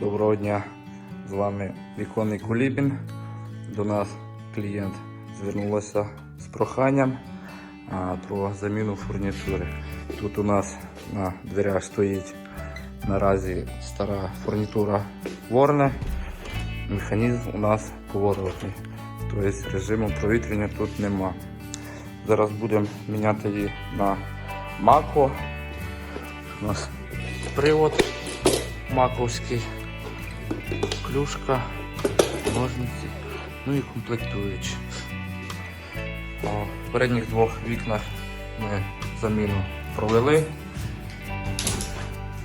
Доброго дня! З вами Віконний Кулібін. До нас клієнт звернулася з проханням про заміну фурнітури. Тут у нас на дверях стоїть наразі стара фурнітура Ворне. Механізм у нас поворотний. Тобто режиму провітряння тут нема. Зараз будемо міняти її на мако. У нас привод маковський, клюшка, ножниці, ну і комплектуючі. В передніх двох вікнах ми заміну провели.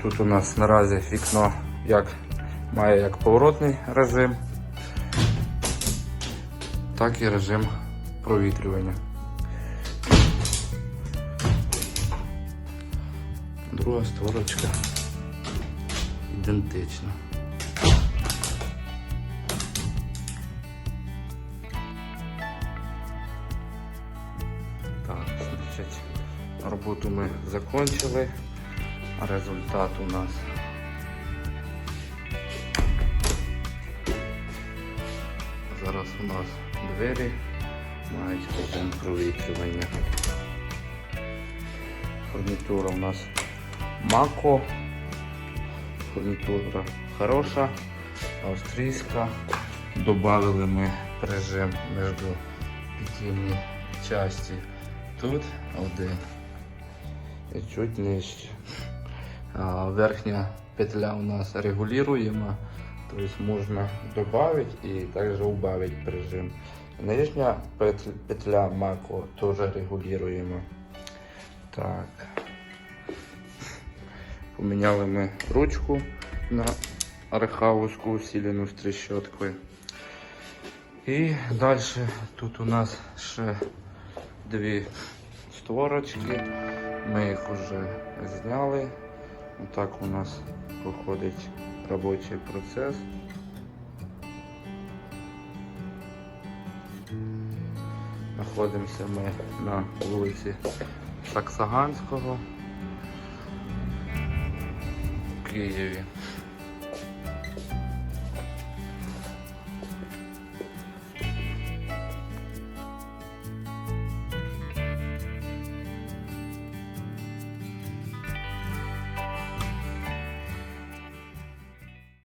Тут у нас наразі вікно як має як поворотний режим, так і режим провітрювання. Друга створочка ідентична. Значить, роботу ми закончили, результат у нас. Зараз у нас двері мають режим провітрювання. Фурнітура у нас Мако. Фурнітура хороша, австрійська. Добавили ми режим між під'ємні часті. Тут один і чуть нижче. Верхня петля у нас регулюємо, тобто можна додати і також убавити режим. Нижня петля, мако теж регулюємо. Так. Поміняли ми ручку на архауску з трещоткою. І далі тут у нас ще дві створочки. Ми їх вже зняли. Отак у нас проходить робочий процес. Знаходимося ми на вулиці Саксаганського в Києві.